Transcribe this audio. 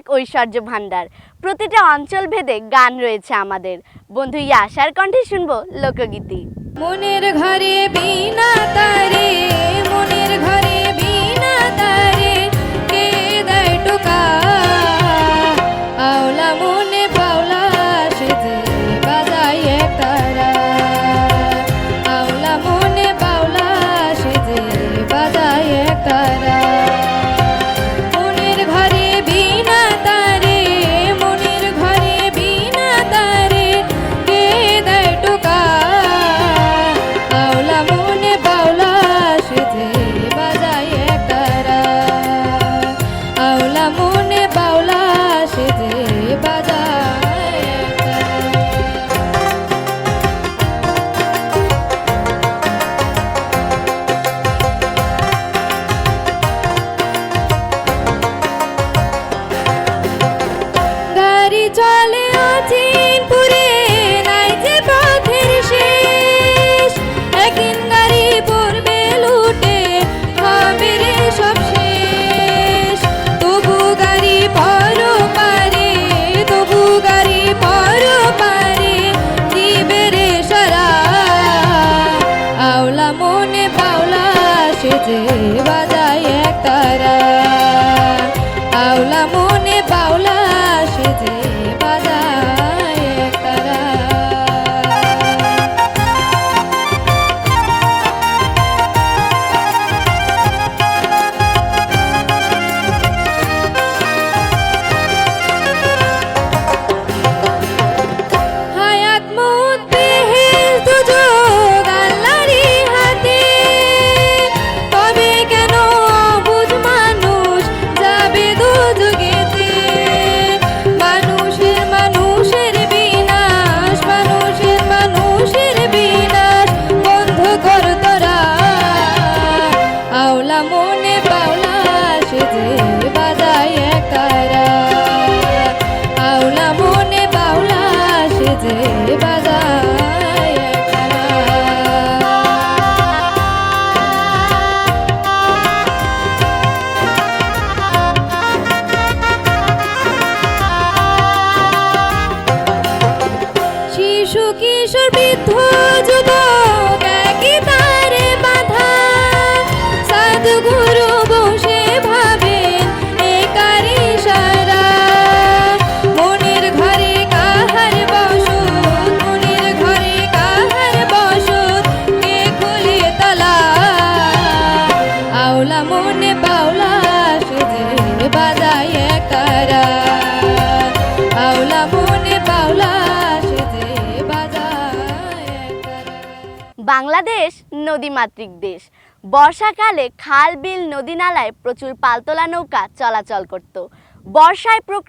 এক ঐশ্বর্য ভাণ্ডার। প্রতিটা অঞ্চল ভেদে গান রয়েছে আমাদের। বন্ধু ইয়াশার কণ্ঠে শুনব লোকগীতি। মনের ঘরে বিনা তারে, মনের ঘরে চলে নাই একদিন গাড়ি পড়বে লুটে, হবে সব শেষ। তবু গাড়ি পর পারে, তবু গাড়ি পর পারে মনে পাওলা সেজে বাজায় কিশোর বৃদ্ধ বাংলাদেশ নদীমাতৃক দেশ। বর্ষাকালে খাল বিল নদী নালায় প্রচুর পালতোলা নৌকা চলাচল করত। বর্ষায় প্রকৃতি